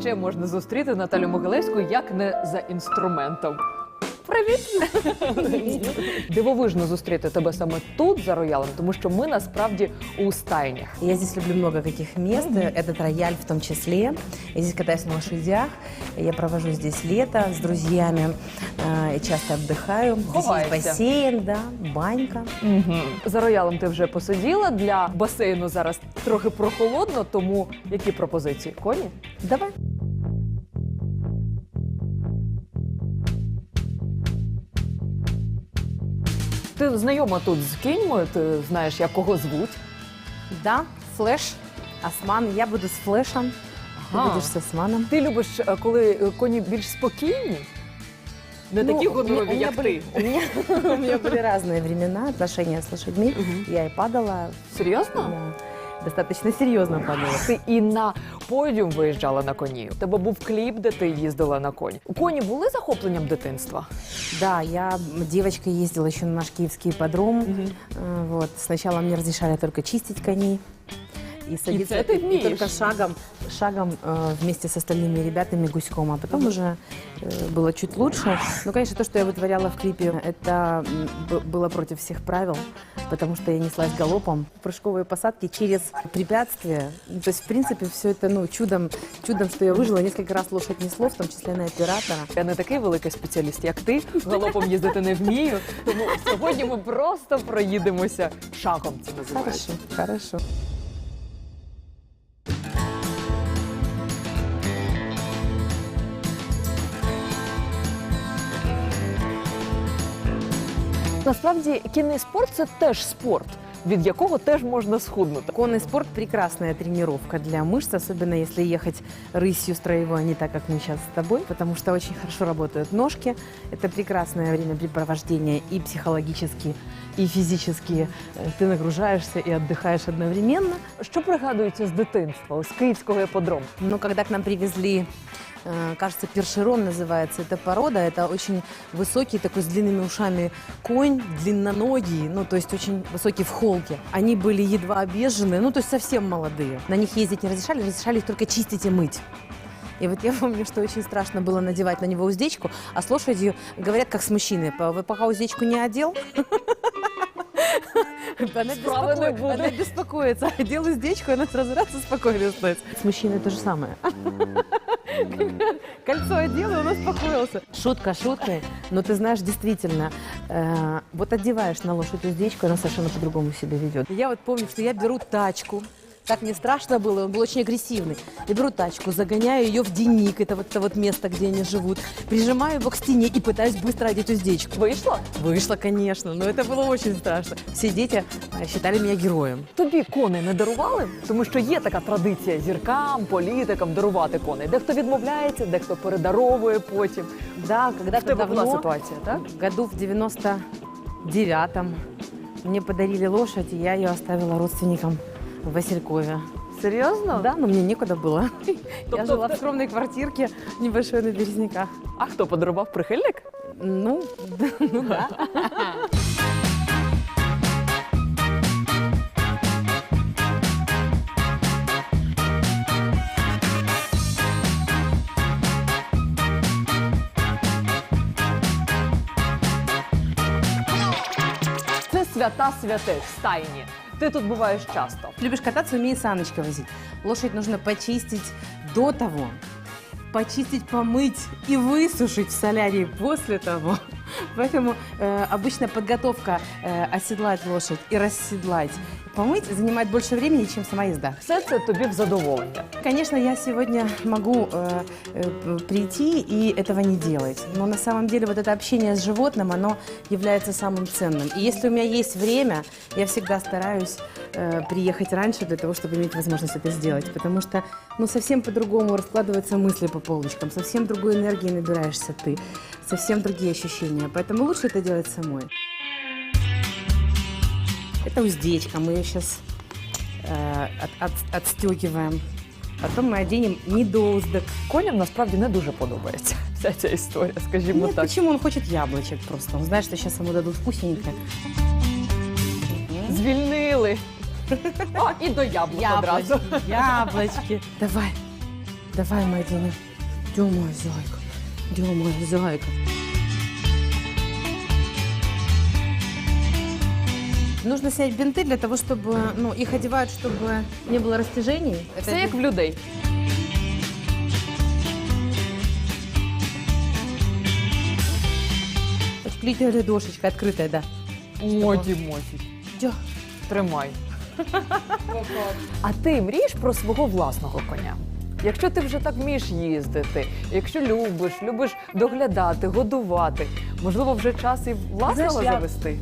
ще можна зустріти Наталю Могилевську, як не за інструментом? Привіт! Дивовижно зустріти тебе саме тут за роялем, тому що ми насправді у стайнях. Я здесь люблю много каких мест, этот рояль в том числе. Я здесь катаюсь на лошадях, я провожу здесь лето с друзьями, э, и часто отдыхаю. Здесь есть Ховаешься. бассейн, да, банька. Угу. За роялем ти вже посиділа. Для басейну зараз трохи прохолодно, тому які пропозиції? Коні? Давай. Ти знайома тут з кіньмою, ти знаєш, як кого звуть. Да, флеш, осман. Я буду с флешем, ты Ага. будешь с османом. Ти любиш, е, коли е, коні більш спокійні? Не такі Ну, у меня- гонорові, у меня як были- ти. У меня, у меня были разные времена, отношения с лошадьми. Я и падала, Серйозно? да, достаточно серйозно панула. Ти і на подіум виїжджала на коні. У тебе був кліп, де ти їздила на коні. Коні були захопленням дитинства? Да, я девочкой ездила еще на наш киевский подром. Угу. Вот. Сначала мне разрешали только чистить коней И садиться это ты и умеешь. только шагом, шагом э, вместе с остальными ребятами гуськом. А потом уже э, было чуть лучше. Но, конечно, то, что я вытворяла в клипе, это м, б- было против всех правил, потому что я неслась галопом. Прыжковые посадки через препятствия. Ну, То есть, в принципе, все это ну, чудом, чудом, что я выжила. Несколько раз лошадь несло, в том числе на оператора. Я не такий великий спеціаліст, як ти. Галопом їздити не вмію. Тому сьогодні ми просто проїдемося шагом. Це називається. Хорошо, хорошо. Насправді кінний спорт це теж спорт, від якого теж можна схуднути. Конный спорт – прекрасная тренировка для мышц, особенно если ехать рысью строевой, а не так, как мы сейчас с тобой, потому что очень хорошо работают ножки. Это прекрасное времяпрепровождение и психологически, и физически. Э, Ты нагружаешься и отдыхаешь одновременно. Що пригадується з дитинства, з київського іпподрому? Но когда к нам привезли, э, кажется, першерон называется эта порода, это очень высокий такой с длинными ушами конь, длинноногий, ну то есть очень высокий в холке. Они были едва объезженные, ну то есть совсем молодые. На них ездить не разрешали, разрешали их только чистить и мыть. И вот я помню, что очень страшно было надевать на него уздечку, а с лошадью говорят, как с мужчиной, «По- вы пока уздечку не одел, она, беспокоит- будет. она беспокоится. Одел уздечку, она сразу раз и спокойно становится. С мужчиной то же самое. Кольцо одел, и он успокоился. Шутка шуткой, но ты знаешь, действительно, э, вот одеваешь на лошадь уздечку, она совершенно по-другому себя ведет. Я вот помню, что я беру тачку, как мне страшно было, он был очень агрессивный. Я беру тачку, загоняю ее в денник, это вот это вот место, где они живут, прижимаю его к стене и пытаюсь быстро одеть уздечку. Вийшло? Вышло, конечно, но это было очень страшно. Все дети э, считали меня героем. Тобі коней не дарували, тому що є така традиція зіркам, політикам дарувати коней. Дехто відмовляється, дехто передаровує потім. Да, В когда-то тебе була давно, ситуація, так? году в 99-м, мне подарили лошадь, и я ее оставила родственникам В Василькове. Серйозно? Да, но мне некуда было. Я Тобто жила в скромной квартирке небольшой на Березняках. А хто подарував прихильник? Ну, ну да. Це свята святих стайні. Ти тут буваєш часто. Любишь кататься, умеешь саночка возить. Лошадь нужно почистить до того, почистить, помыть и высушить в солярии после того. Поэтому э, обычно подготовка э, оседлать лошадь и расседлать, помыть занимает больше времени, чем сама езда. Все це тобі в задоволення. Конечно, я сегодня могу э, э, прийти и этого не делать. Но на самом деле вот это общение с животным, оно является самым ценным. И если у меня есть время, я всегда стараюсь э, приехать раньше для того, чтобы иметь возможность это сделать. Потому что ну, совсем по-другому раскладываются мысли по полочкам, совсем другой энергии набираешься ты, совсем другие ощущения. Поэтому лучше это делать самой. Это уздечка, мы ее сейчас от, от- отстегиваем. Потом мы оденем недоуздок. Коням насправді не дуже подобається вся ця історія, скажімо Нет, так. почему? Он хочет яблочек просто. Он знает, что сейчас ему дадут вкусненькое. Звільнили. А, і до яблук одразу. Яблочки, яблочки. Давай. Давай, моя Диня. Идем, моя зайка. Идем, моя зайка. Нужно снять бинты для того, чтобы, ну, их одевают, чтобы не было растяжений. Это Все як в людей. Клейкая ладошечка открытая, да. Моді, моді. Дя. Тримай. А ти мрієш про свого власного коня? Якщо ти вже так вмієш їздити, якщо любиш, любиш доглядати, годувати, можливо, вже час і власного Знаєш, я- завести.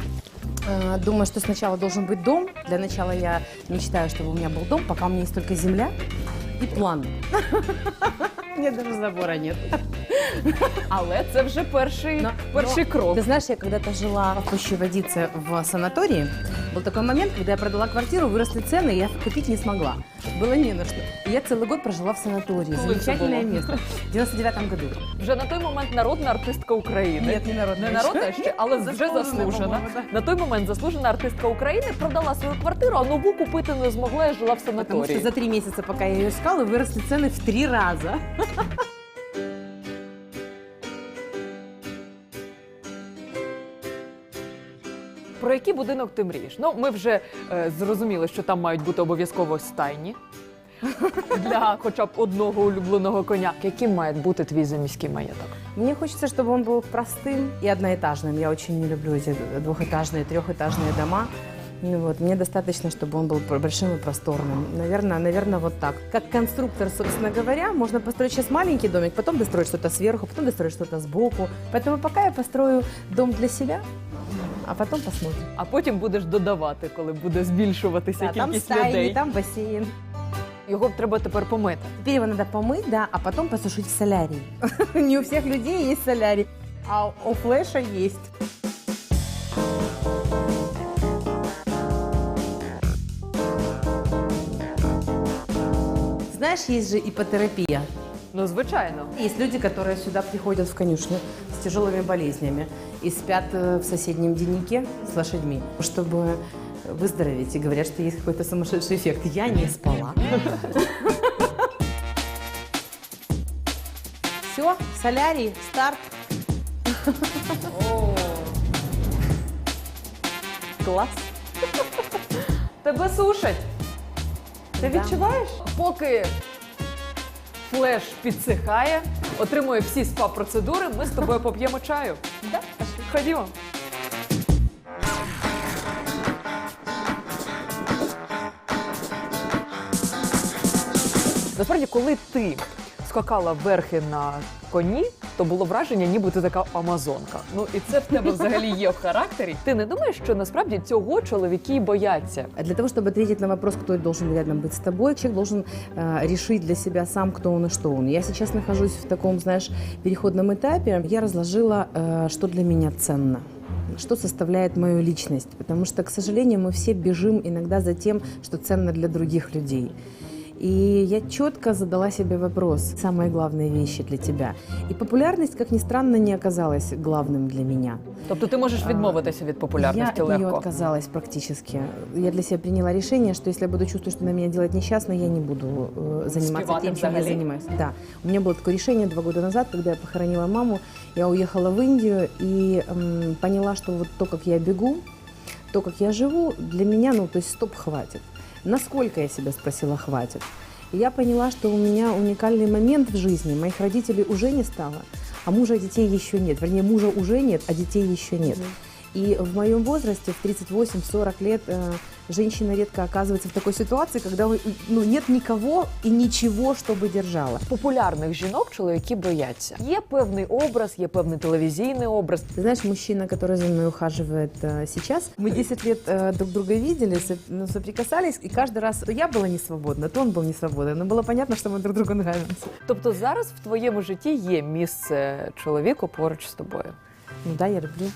Э, Думаю, что сначала должен быть дом. Для начала я мечтаю, чтобы у меня был дом, пока у меня есть только земля и план. У меня даже забора нет. Але це вже перший, Но- перший но крок. Ты знаешь, я когда-то жила в пуще водице в санатории. Был такой момент, когда я продала квартиру, выросли цены, и я купить не смогла. Было не на что. И я целый год прожила в санатории. Коли це Замечательное було? место. В 99 году. Вже на той момент народна артистка України. Нет, не народная Не народна ще, але вже Заслужена, заслужена. по-моєму, да. На той момент заслужена артистка України продала свою квартиру, а нову купити не змогла і жила в Потому что санаторії. за три месяца, пока я ее искала, выросли цены в три раза. Про який будинок ти мрієш? Ну, ми вже е, зрозуміли, що там мають бути обов'язково стайні для хоча б одного улюбленого коня. Яким має бути твій заміський маєток? Мне хочется, чтобы он был простым и одноэтажным. Я очень не люблю эти двухэтажные, трехэтажные дома. Ну Вот, мне достаточно, чтобы он был пр- большим и просторным. Наверное, наверное, вот так. Как конструктор, собственно говоря, можно построить сейчас маленький домик, потом достроить что-то сверху, потом достроить что-то сбоку. Поэтому пока я построю дом для себя, а потом посмотрим. А потім будеш додавати, коли буде збільшуватися Да, там кількість стайни, людей. там бассейн. Його треба тепер помити. Теперь его надо помыть, да, а потом посушить в солярии. Не у всех людей есть солярий, а у флеша есть. Знаешь, есть же ипотерапия. Ну, звичайно. Есть люди, которые сюда приходят в конюшню тяжелыми болезнями и спят э, в соседнем деннике с лошадьми, чтобы выздороветь. И говорят, что есть какой-то сумасшедший эффект. Я не спала. Все, солярий, старт. Класс. Тебе сушать. Ти Да. відчуваєш? Поки флеш підсихає, отримує всі спа-процедури, ми з тобою поп'ємо чаю. Ходімо. Насправді, коли ти скакала верхи на коні, то було враження, ніби ти така амазонка. Ну і це в тебе взагалі є в характері. Ти не думаєш, що насправді цього чоловіки й бояться? А Для того, чтобы ответить на вопрос, кто должен рядом быть с тобой, человек должен э, решить для себя сам, кто он и что он. Я сейчас нахожусь в таком, знаешь, переходном этапе. Я разложила, э, что для меня ценно что составляет мою личность. Потому что, к сожалению, мы все бежим иногда за тем, что ценно для других людей. И я четко задала себе вопрос, самые главные вещи для тебя. И популярность, как ни странно, не оказалась главным для меня. Тобто ти можеш відмовитися від популярності я от нее легко. отказалась практически. Я для себя приняла решение, что если я буду чувствовать, что на меня делать несчастной, я не буду э, заниматься Успевать тем, чем я взагалі? занимаюсь. Да. У меня было такое решение два года назад, когда я похоронила маму. Я уехала в Индию и м, поняла, что вот то, как я бегу, то, как я живу, для меня, ну, то есть стоп, хватит. Насколько я себя спросила, хватит. И я поняла, что у меня уникальный момент в жизни. Моих родителей уже не стало, а мужа и детей еще нет. Вернее, мужа уже нет, а детей еще нет. И в моем возрасте, в 38-40 лет, э, женщина редко оказывается в такой ситуации, когда вы- ну, нет никого и ничего, чтобы держала. Популярних жінок чоловіки бояться. Є певний образ, є певний телевізійний образ. Ты знаешь, мужчина, который за мной ухаживает э, сейчас, мы 10 лет э, друг друга видели, со- ну, соприкасались, и каждый раз то я была не свободна, то он был не свободен. Но было понятно, что мы друг другу нравимся. Тобто зараз в твоєму житті є місце чоловіку поруч з тобою. Ну да, я люблю.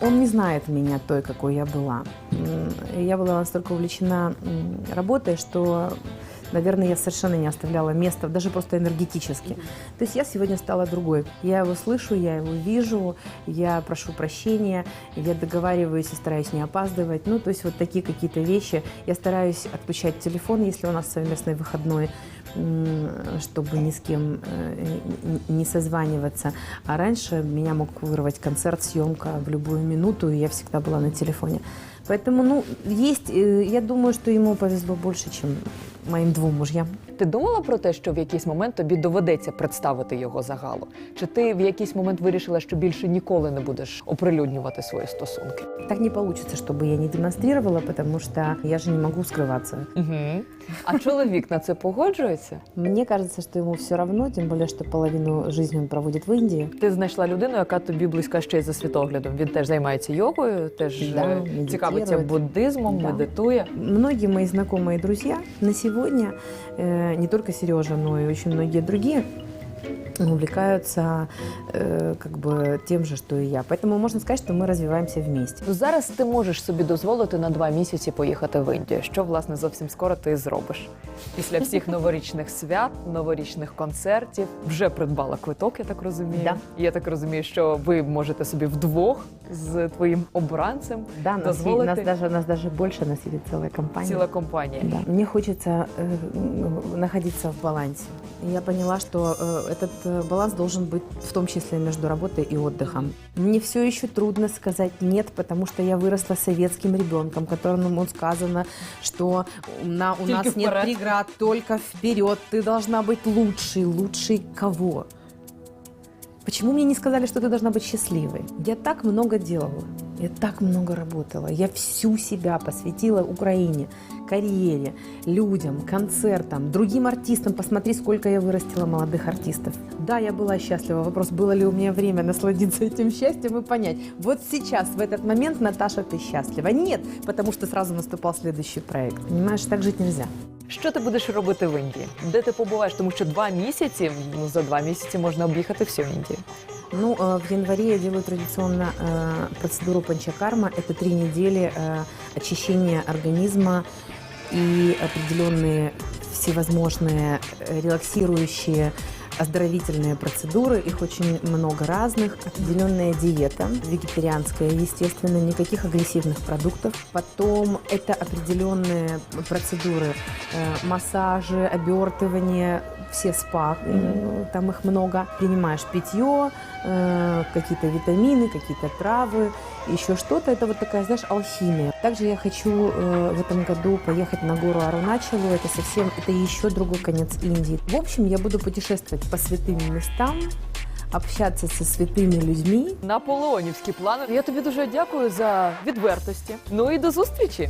Он не знает меня той, какой я была. Я была настолько увлечена работой, что наверное, я совершенно не оставляла места, даже просто энергетически. То есть я сегодня стала другой. Я его слышу, я его вижу, я прошу прощения, я договариваюсь и стараюсь не опаздывать. Ну, то есть вот такие какие-то вещи. Я стараюсь отключать телефон, если у нас совместный выходной, чтобы ни с кем э, не созваниваться. А раньше меня мог вырвать концерт, съемка в любую минуту, и я всегда была на телефоне. Поэтому, ну, есть, э, я думаю, что ему повезло больше, чем моим двум мужьям. Ти думала про те, що в якийсь момент тобі доведеться представити його загалу? Чи ти в якийсь момент вирішила, що більше ніколи не будеш оприлюднювати свої стосунки? Так не получится, чтобы я не демонстрировала, потому что я же не могу скрываться. Угу. А чоловік на це погоджується? Мне кажется, что ему все равно, тем более, что половину жизни он проводит в Индии. Ти знайшла людину, яка тобі близька ще й за світоглядом. Він теж займається йогою, теж Да, е, медитує. цікавиться буддизмом, Да. медитує. Многие мои знакомые друзья на сегодня, э, не только Сережа, но и очень многие другие, увлекаются э, как бы тем же, что и я. Поэтому можно сказать, что мы развиваемся вместе. Ну, зараз ти можеш собі дозволити на два місяці поїхати в Індію. Що власне зовсім скоро ти зробиш? Після всіх новорічних свят, новорічних концертів вже придбала квиток, я так розумію. Да. Я так розумію, що ви можете собі вдвох з твоїм обранцем Да, нас, дозволити нас даже, нас даже больше, нас едет целая компания. ціла компанія. Да. Мне хочется э, м, находиться в балансе. И Я поняла, что э, этот э, баланс должен быть в том числе между работой и отдыхом. Мне все еще трудно сказать нет, потому что я выросла советским ребенком, которому сказано, что на, у Только нас нет вперед. преград, только вперед. Ты должна быть лучшей. Лучшей кого? Почему мне не сказали, что ты должна быть счастливой? Я так много делала, я так много работала, я всю себя посвятила Украине, карьере, людям, концертам, другим артистам. Посмотри, сколько я вырастила молодых артистов. Да, я была счастлива. Вопрос, было ли у меня время насладиться этим счастьем и понять, вот сейчас, в этот момент, Наташа, ты счастлива. Нет, потому что сразу наступал следующий проект. Понимаешь, так жить нельзя. Що ти будеш робити в Індії? Де ти побуваєш? Тому що два місяці, ну за два місяці можна об'їхати всю Індію. Ну, э, в январе я делаю традиционно э, процедуру панчакарма. Это три недели э, очищения организма и определенные всевозможные э, релаксирующие оздоровительные процедуры, их очень много разных, определенная диета, вегетарианская, естественно, никаких агрессивных продуктов. Потом это определенные процедуры, э, массажи, обертывание, все спа, э, там их много. Принимаешь питье, э, какие-то витамины, какие-то травы, еще что-то. Это вот такая, знаешь, алхимия. Также я хочу э, в этом году поехать на гору Аруначалу. Это совсем, это еще другой конец Индии. В общем, я буду путешествовать по святым местам, общаться со святыми людьми. Наполеонівські плани. Я тобі дуже дякую за відвертості. Ну і до зустрічі.